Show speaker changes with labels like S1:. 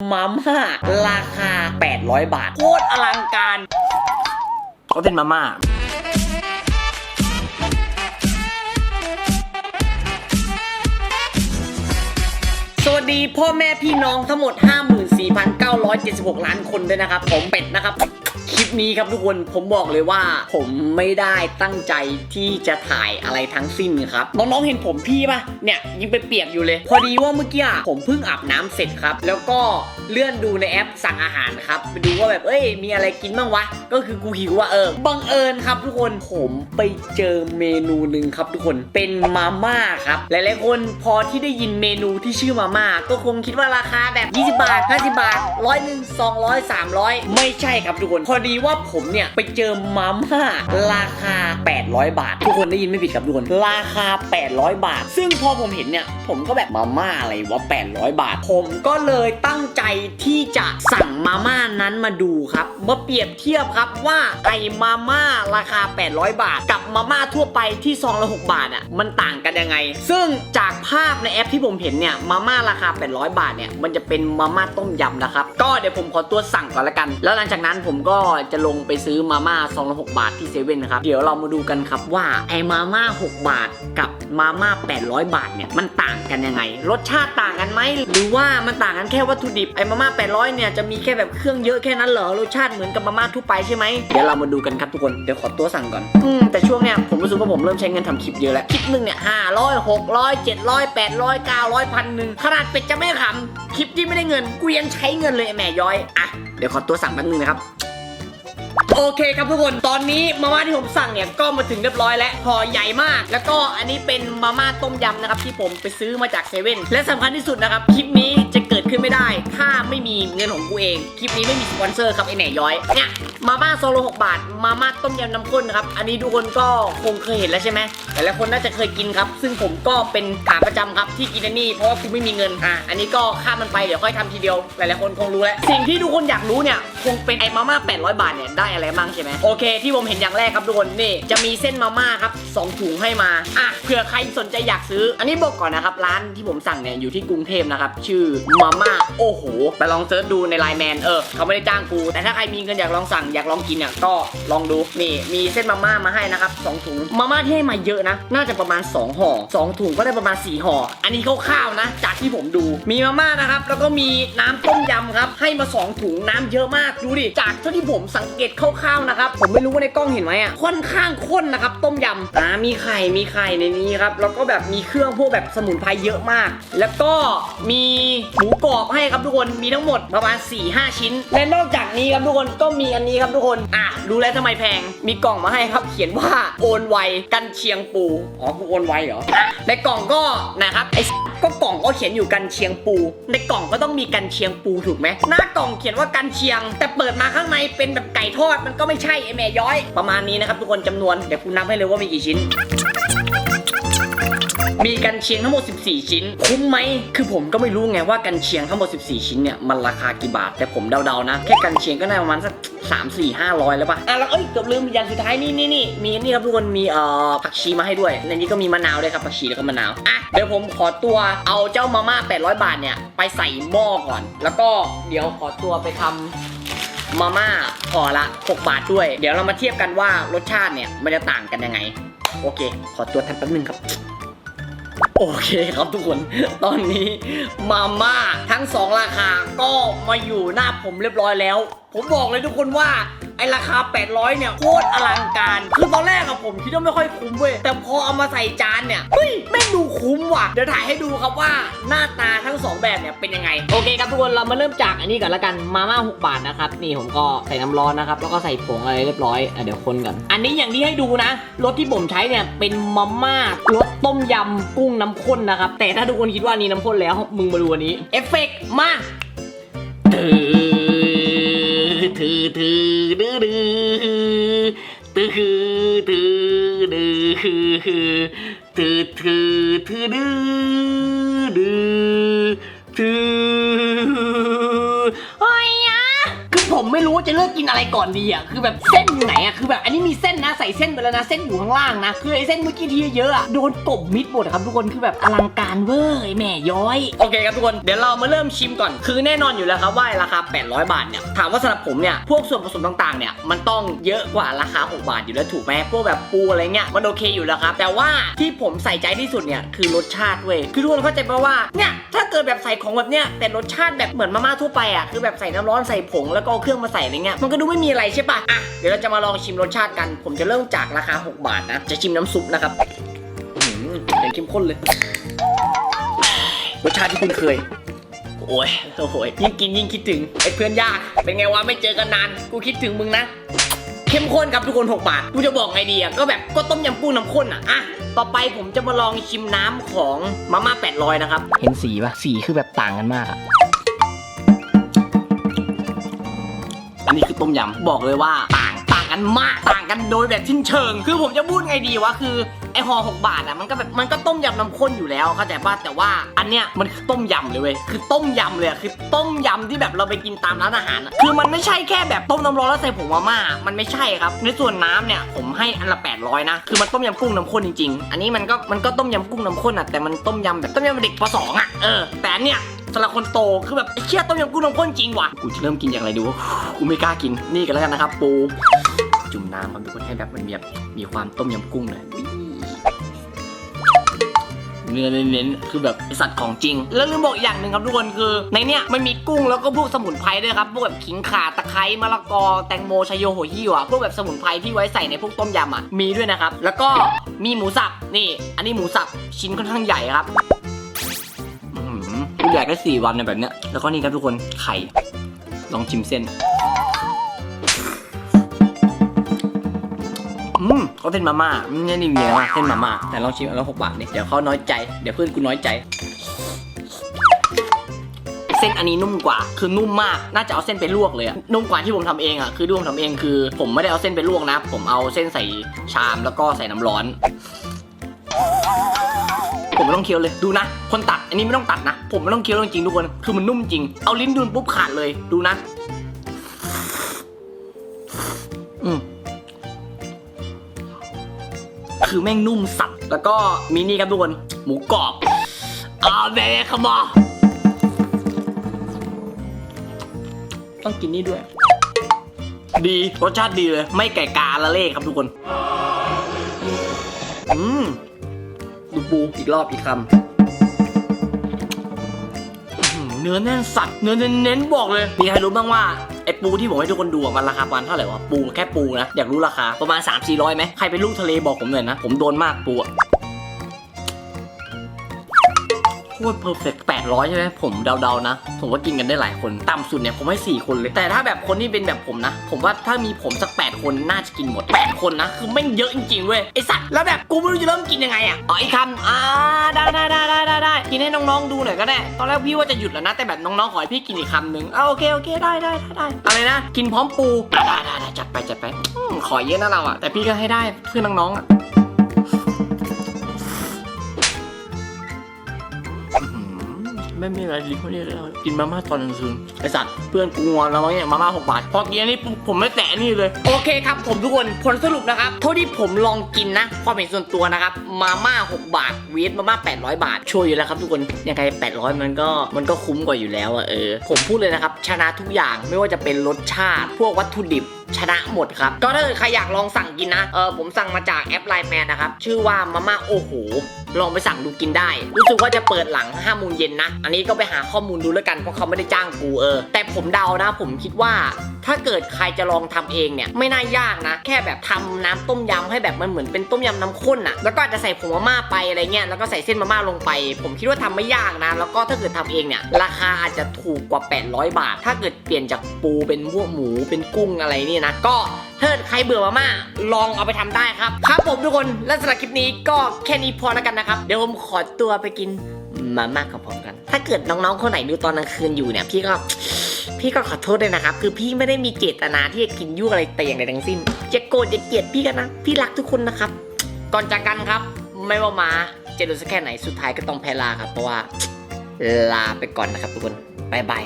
S1: มาม่าราคา 800 บาท โคตรอลังการ
S2: ก็เป็นมาม่า
S1: สวัสดีพ่อแม่พี่น้องทั้งหมด 54,976 ล้านคนด้วยนะครับ ผมเป็ดนะครับคลิ ปนี้ครับทุกคนผมบอกเลยว่า ผมไม่ได้ตั้งใจที่จะถ่ายอะไรทั้งสิ้นครับน้องๆเห็นผมพี่ปะเนี่ยยังไปเปียกอยู่เลย พอดีว่าเมื่อกี้ผมเพิ่งอาบน้ำเสร็จครับ แล้วก็เลื่อนดูในแอปสั่งอาหารครับไปดูว่าแบบเอ้ย มีอะไรกินบ้างวะก็คือกูหิวว่าเออบังเอิญครับ ทุกคนผมไปเจอเมนูหนึ่งครับ ทุกคนเป็นมาม่าครับหลายๆคนพอที่ได้ยินเมนูที่ชื่อมาม่าก็คงคิดว่าราคาแบบ 20 บาท 50 บาทร้อยหนึ่งสองร้อยสามร้อยไม่ใช่ครับทุกคนพอดีว่าผมเนี่ยไปเจอมาม่าราคา 800 บาท ทุกคนได้ยินไม่ผิดครับทุกคน ราคา 800 บาท ซึ่งพอผมเห็นเนี่ย ผมก็แบบมาม่าอะไรวะ800 บาท ผมก็เลยตั้งใจที่จะสั่งมาม่านั้นมาดูครับมาเปรียบเทียบครับว่าไอมาม่าราคา 800 บาท กับมาม่าทั่วไปที่ซองละ 6 บาทอะมันต่างกันยังไง ซึ่งจากภาพในแอปที่ผมเห็นเนี่ยมาม่าราคา 800 บาทเนี่ยมันจะเป็นมาม่าต้มยำนะครับก็เดี๋ยวผมขอตัวสั่งก่อนละกัน แล้วหลังจากนั้นผมก็จะลงไปซื้อมาม่าซองละ6บาทที่เซเว่นนะครับ เดี๋ยวเรามาดูกันครับว่าไอมาม่า6บาทกับมาม่า800 บาทเนี่ยมันต่างกันยังไง รสชาติต่างกันไหมหรือว่ามันต่างกันแค่วัตถุดิบไอมาม่า800เนี่ยจะมีแค่แบบเครื่องเยอะแค่นั้นเหรอรสชาติเหมือนกับมาม่าทั่วไปใช่ไหมเดี๋ยวเรามาดูกันครับทุกคนเดี๋ยวขอตัวสั่งก่อนอืมแต่ช่วงเนี้ยผมรู้สึกว่าผมเริ่มใช้เงินทำคลิปเยอะแล้วคลิปหนึ่งเนี่ยห้าร้อยหกร้อยเจ็ดร้อยแปดร้อยเก้าร้อยพันหนึ่งขนาดเป็ดจะไม่ขำคลิปที่ไม่ได้เงินกูยังใช้เงินเลยแม่ย้อยอะเดี๋ยวขอตัวสั่งแป๊บนึงนะครับ โอเคครับทุกคนตอนนี้มาม่าที่ผมสั่งเนี่ยก็มาถึงเรียบร้อยแล้วห่อใหญ่มาก แล้วก็อันนี้เป็นมาม่าต้มยำนะครับที่ผมไปซื้อมาจากเซเว่นและสำคัญที่สุดนะครับคลิปนี้จะเกิดขึ้นไม่ได้ ถ้าไม่มีเงินของกูเองคลิปนี้ไม่มีสปอนเซอร์ครับไอแหน่ย้อยเนี่ยมาม่าโซโลหกบาท มาม่าต้มยำน้ำข้นนะครับ อันนี้ทุกคนก็คงเคยเห็นแล้วใช่ไหมหลายๆคนน่าจะเคยกินครับ ซึ่งผมก็เป็นขาประจำครับที่กินอันนี้เพราะว่ากูไม่มีเงิน อะ อันนี้ก็ข้ามมันไปเดี๋ยวค่อยทำทีเดียว หลายๆคนคงรู้แล้ว สิ่งที่ทุกคนอยากรู้เนี่ย คงเป็นไอ้มาม่า800 บาทเนี่ยได้อะไรบ้างใช่ไหมโอเค ที่ผมเห็นอย่างแรกครับทุกคนนี่จะมีเส้นมาม่าครับสองถุงให้มา อะ เผื่อใครสนใจอยากซื้อ อันนี้บอกก่อนนะครับร้านที่ผมสั่งเนี่ยอยู่ที่กรุงเทพนะครับชื่อมาม่าโอ้โหไปลองเซิร์ชดูในไลน์แมนเออเขาไม่ได้จ้างกูแต่ถ้าใครมีเงินอยากลองสั่งอยากลองกินเนี่ยก็ลองดูนี่มีเส้นมาม่ามาให้นะครับสองถุงมาม่าที่ให้มาเยอะนะ น่าจะประมาณ 2ห่อสองถุงก็ได้ประมาณ4ห่ออันนี้คร่าวๆนะ จากที่ผมดูมีมาม่านะครับแล้วก็มีน้ำต้มยำครับ ให้มา 2 ถุงน้ำเยอะมากดูดิจากเท่าที่ผมสังเกตคร่าวๆนะครับผมไม่รู้ว่าในกล้องเห็นไหมอะค่อนข้างข้นนะครับต้มยำอ่ามีไข่มีไข่ในนี้ครับแล้วก็แบบมีเครื่องพวกแบบสมุนไพรเยอะมาก แล้วก็มีหมูกรอบให้ครับทุกคนมีทั้งหมดประมาณ 4-5 ชิ้น และนอกจากนี้ครับทุกคนก็มีอันนี้ครับทุกคนอะรู้แล้วทำไมแพง มีกล่องมาให้ครับ เขียนว่าโอนไวกันเชียงปูอ๋อกูโอนไวเหรอในกล่องก็นะครับไอ ก็กล่องก็เขียนอยู่กันเชียงปู ในกล่องก็ต้องมีกันเชียงปูถูกไหมหน้ากล่องเขียนว่ากันเชียง แต่เปิดมาข้างในเป็นแบบไก่ทอดมันก็ไม่ใช่ไอแม่ย้อย ประมาณนี้นะครับทุกคนจำนวนเดี๋ยวคุณนับให้เลยว่ามีกี่ชิ้น มีกันเชียงทั้งหมด 14 ชิ้น คุ้มไหม คือผมก็ไม่รู้ไงว่ากันเชียงทั้งหมด 14 ชิ้นเนี่ยมันราคากี่บาท แต่ผมเดาๆนะ แค่กันเชียงก็น่าประมาณสัก3 4 5 0 0แล้วป่ะ อะแล้วเอ้ยเกือบลืมอย่างสุดท้ายนี่นี่นี่มีนี่ครับทุกคนมีเอ่อผักชีมาให้ด้วย ในนี้ก็มีมะนาวด้วยครับผักชีแล้วก็มะนาว อะเดี๋ยวผมขอตัวเอาเจ้ามาม่า800 บาทเนี่ยไปใส่หม้อก่อน แล้วก็เดี๋ยวขอตัวไปทำมาม่าห่อละ 6 บาทด้วย เดี๋ยวเรามาเทียบกันว่ารสชาติเนี่ยมันจะต่างกันยังไง โอเค ขอตัวทันแป๊บนึงครับ โอเคครับทุกคน ตอนนี้มาม่าทั้งสองราคาก็มาอยู่หน้าผมเรียบร้อยแล้ว ผมบอกเลยทุกคนว่า ไอราคา 800 เนี่ยโคตรอลังการ คือตอนแรกอะผมคิดว่าไม่ค่อยคุ้มเว้ย แต่พอเอามาใส่จานเนี่ย เฮ้ยแม่งดูคุ้มว่ะ เดี๋ยวถ่ายให้ดูครับว่าหน้าตาทั้งสองแบบเนี่ยเป็นยังไง โอเคครับทุกคน เรามาเริ่มจากอันนี้ก่อนละกัน มาม่า 6 บาทนะครับ นี่ผมก็ใส่น้ำร้อนนะครับ แล้วก็ใส่ผงอะไรเรียบร้อยอะเดี๋ยวคนก่อน อันนี้อย่างที่ให้ดูนะ รสที่ผมใช้เนี่ยเป็นมาม่ารสต้มยำกุ้งน้ำข้นนะครับ แต่ถ้าทุกคนคิดว่านี่น้ำข้นแล้ว มึงมาดูอันนี้ เอฟเฟกต์มาถือ ถือถือดื้อดื้อตือถือถือดื้อถือถือถือถือดื้อดื้อถือ จะเลือกกินอะไรก่อนดีอะคือแบบเส้นอยู่ไหนอะคือแบบอันนี้มีเส้นนะใส่เส้นไปแล้วนะเส้นอยู่ข้างล่างนะคือไอ้เส้นเมื่อกี้ที่เยอะอะโดนกบมิดหมดอะครับทุกคนคือแบบอลังการเวอร์ไอ้แม่ย้อยโอเคครับทุกคนเดี๋ยวเรามาเริ่มชิมก่อน คือแน่นอนอยู่แล้วครับว่าราคา 800 บาทเนี่ยถามว่าสำหรับผมเนี่ยพวกส่วนผสมต่างๆเนี่ยมันต้องเยอะกว่าราคา 6 บาทอยู่แล้วถูกไหมพวกแบบปูอะไรเงี้ยมันโอเคอยู่แล้วครับแต่ว่าที่ผมใส่ใจที่สุดเนี่ยคือรสชาติเว้ยคือทุกคนเข้าใจปะว่าเนี่ยถ้าเกิดแบบใส่ของแบบเนี้ยแต่รสชาติแบบเหมือนมาม่าทั่วไปอะคือแบบใส่น้ำร้อนใส่ผงแล้วก็เอาเครื่องมาใส่อะไรเงี้ยมันก็ดูไม่มีอะไรใช่ปะอะเดี๋ยวเราจะมาลองชิมรสชาติกัน ผมจะเริ่มจากราคา 6 บาทนะ จะชิมน้ำซุปนะครับอื้อหือเป็นเข้มข้นเลย รสชาติที่คุณเคยโอ้ยโอ้โหยยิ่งกินยิ่งคิดถึงไอ้เพื่อนยาก เป็นไงวะไม่เจอกันนาน กูคิดถึงมึงนะ เข้มข้นครับทุกคน 6 บาท กูจะบอกไงดีอะก็แบบก็ต้มยำกุ้งน้ำข้นอะ อะ ต่อไปผมจะมาลองชิมน้ำของมาม่า800 นะครับ เห็นสีปะสีคือแบบต่างกันมากอะ อันนี้คือต้มยำบอกเลยว่าต่างต่างกันมากต่างกันโดยแบบทิ้นเชิง คือผมจะพูดไงดีวะคือไอห่อหกบาทอะมันก็แบบมันก็ต้มยำน้ำข้นอยู่แล้วเข้าใจป่ะแต่ว่าอันเนี้ยมันคือต้มยำเลยเว้ยคือต้มยำเลยอะคือต้มยำที่แบบเราไปกินตามร้านอาหารอะคือมันไม่ใช่แค่แบบต้มน้ำร้อนแล้วใส่ผงมาม่ามันไม่ใช่ครับ ในส่วนน้ำเนี่ยผมให้อันละ800นะคือมันต้มยำกุ้งน้ำข้นจริงๆ อันนี้มันก็มันก็ต้มยำกุ้งน้ำข้นอะแต่มันต้มยำแบบต้มยำเด็กปสองอะเออแต่อันเนี้ย สำหรับคนโตคือแบบไอ้เชี่ยต้มยำกุ้งน้ำข้นจริงว่ะกูจะเริ่มกินอย่างไรดูวะกูไม่กล้ากินนี่กันแล้วกันนะครับ ปู จุ่มน้ำครับทุกคนให้แบบมันมีแบบมีความต้มยำกุ้งเลยอุ๊ยเนื้อเน้นๆคือแบบสัตว์ของจริง แล้วลืมบอกอย่างหนึ่งครับทุกคนคือ ในเนี้ยมันมีกุ้งแล้วก็พวกสมุนไพรด้วยครับพวกแบบขิงข่าตะไคร้มะละกอแตงโมชะโยโหยี่ว่ะพวกแบบสมุนไพรที่ไว้ใส่ในพวกต้มยำอะมีด้วยนะครับ แล้วก็มีหมูสับนี่ อันนี้หมูสับชิ้นค่อนข้างใหญ่ครับ กูอยากได้สี่วันในแบบเนี้ย แล้วก็นี่ครับทุกคนไข่ ลองชิมเส้น อืมเขาเส้นมาม่าอืมนี่นี่มีนะเส้นมาม่า แต่ลองชิมอันละหกบาทนี่เดี๋ยวเขาน้อยใจ เดี๋ยวเพื่อนกูน้อยใจเส้นอันนี้นุ่มกว่า คือนุ่มมาก น่าจะเอาเส้นไปลวกเลยอะนุ่มกว่าที่ผมทำเองอะคือที่ผมทำเองคือ ผมไม่ได้เอาเส้นไปลวกนะ ผมเอาเส้นใส่ชามแล้วก็ใส่น้ำร้อน ผมไม่ต้องเคี้ยวเลยดูนะ คนตัดอันนี้ไม่ต้องตัดนะ ผมไม่ต้องเคี้ยวจริงๆทุกคนคือมันนุ่มจริง เอาลิ้นดูนปุ๊บขาดเลยดูนะ อืมคือแม่งนุ่มสัตว์แล้วก็มีนี่ครับทุกคนหมูกรอบอาเบคมอต้องกินนี่ด้วย ดีรสชาติดีเลย ไม่ไก่กาละเล่ครับทุกคน อืม ดูปูอีกรอบอีกคำเนื้อแน่นสัตว์เนื้อเน้นๆบอกเลย มีใครรู้บ้างว่าไอปูที่ผมให้ทุกคนดูอะมันราคาประมาณเท่าไหร่วะปูแค่ปูนะ อยากรู้ราคาประมาณ 3 4 0 0ไหมใครเป็นลูกทะเลบอกผมหน่อยนะ ผมโดนมากปูอะ คตรเพอร์เฟกต์800ใช่ไหมผมเดาๆนะ ผมว่ากินกันได้หลายคน ต่ำสุดเนี่ยผมให้ 4 คนเลย แต่ถ้าแบบคนที่เป็นแบบผมนะ ผมว่าถ้ามีผมสัก 8 คนน่าจะกินหมด 8 คนนะ คือไม่งเยอะจริงๆเว้ย ไอสัตว์ แล้วแบบกูไม่รู้จะเริ่มกินยังไงอะอ๋ออีกคำอ่าได้ได้ได้ได้ได้ได้กินให้น้องๆดูหน่อยก็ได้ ตอนแรกพี่ว่าจะหยุดแล้วนะ แต่แบบน้องๆขอให้พี่กินอีกคำหนึ่งอ่าโอเคโอเคได้ได้ได้อะไรนะ กินพร้อมปูได้ได้ได้จัดไปจัดไปขอเยอะนะเราอะแต่พี่ก็ให้ได้เพื่อนน้องๆอะ ไม่มีอะไรดีเท่านี้เลยกินมาม่าตอนกลางคืนไอสัตว์เพื่อนกูงอนแล้วมั้งเนี่ยมาม่าหกบาท พอกินอันนี้ปุ๊บผมไม่แตะนี่เลย โอเคครับ ผมทุกคนผลสรุปนะครับเท่าที่ผมลองกินนะความเห็นส่วนตัวนะครับมาม่า6บาทเวทมาม่า800 บาทช่วยอยู่แล้วครับทุกคนยังไง800 มันก็มันก็คุ้มกว่าอยู่แล้วอะเออผมพูดเลยนะครับชนะทุกอย่างไม่ว่าจะเป็นรสชาติ พวกวัตถุดิบ ชนะหมดครับ ก็ถ้าเกิดใครอยากลองสั่งกินนะ เออผมสั่งมาจากแอปไลน์แมนนะครับ ชื่อว่ามาม่าโอ้โห ลองไปสั่งดูกินได้ รู้สึกว่าจะเปิดหลัง5โมงเย็นนะ อันนี้ก็ไปหาข้อมูลดูแล้วกัน เพราะเขาไม่ได้จ้างกูเออ แต่ผมเดานะ ผมคิดว่า ถ้าเกิดใครจะลองทำเองเนี่ยไม่น่ายากนะ แค่แบบทำน้ำต้มยำให้แบบมันเหมือนเป็นต้มยำน้ำข้นอะแล้วก็อาจจะใส่ผงมาม่าไปอะไรเงี้ยแล้วก็ใส่เส้นมาม่าลงไป ผมคิดว่าทำไม่ยากนะ แล้วก็ถ้าเกิดทำเองเนี่ยราคาอาจจะถูกกว่า 800 บาท ถ้าเกิดเปลี่ยนจากปูเป็นพวกหมูเป็นกุ้งอะไรนี่นะก็ถ้าเกิดใครเบื่อมาม่าลองเอาไปทำได้ครับ ครับผมทุกคนและสำหรับคลิปนี้ก็แค่นี้พอแล้วกันนะครับ เดี๋ยวผมขอตัวไปกินมาม่ากับผมกัน ถ้าเกิดน้องๆคนไหนดูตอนกลางคืนอยู่เนี่ยพี่ก็ พี่ก็ขอโทษด้วยนะครับ คือพี่ไม่ได้มีเจตนาที่จะกินยุ่วอะไรแต่อย่างใดทั้งสิ้นจะโกรธจะเกลียดพี่กันนะ พี่รักทุกคนนะครับ ก่อนจากกันครับ ไม่ว่ามาจะดูสักแค่ไหนสุดท้ายก็ต้องแพ้ลาครับเพราะว่าลาไปก่อนนะครับทุกคนบายบาย